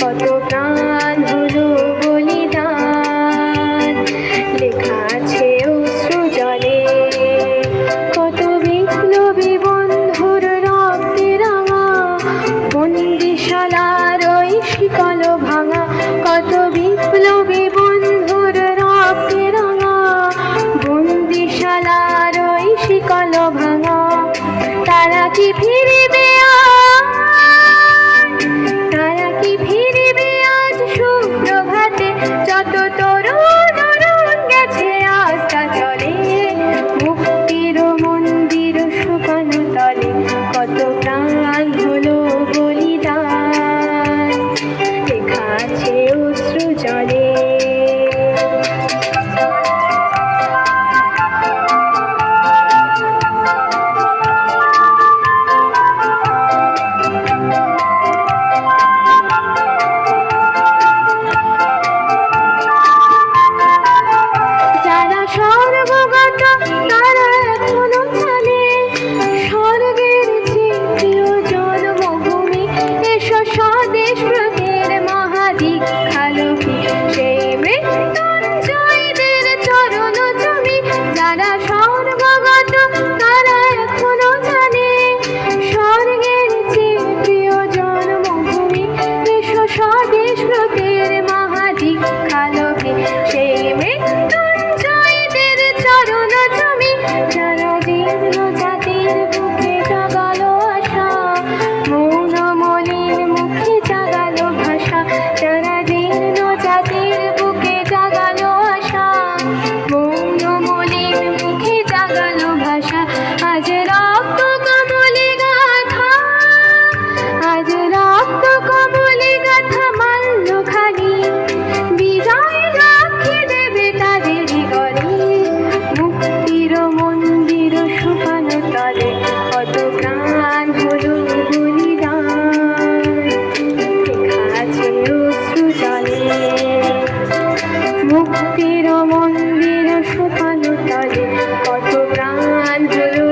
কত প্রাণ হলো বলিদান। লেখা আছে বন্ধুর রক্তে রাঙা বন্দিশালার শিকল ভাঙা, কত বিপ্লবী বন্ধুর রক্তে রাঙা বন্দিশালার ওই ভাঙা, তারা কি ফিরে Yeah. মুক্তির মন্দির শোভানো তলে কত প্রাণ হলো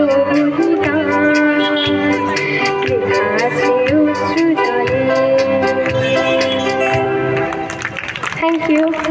Thank you.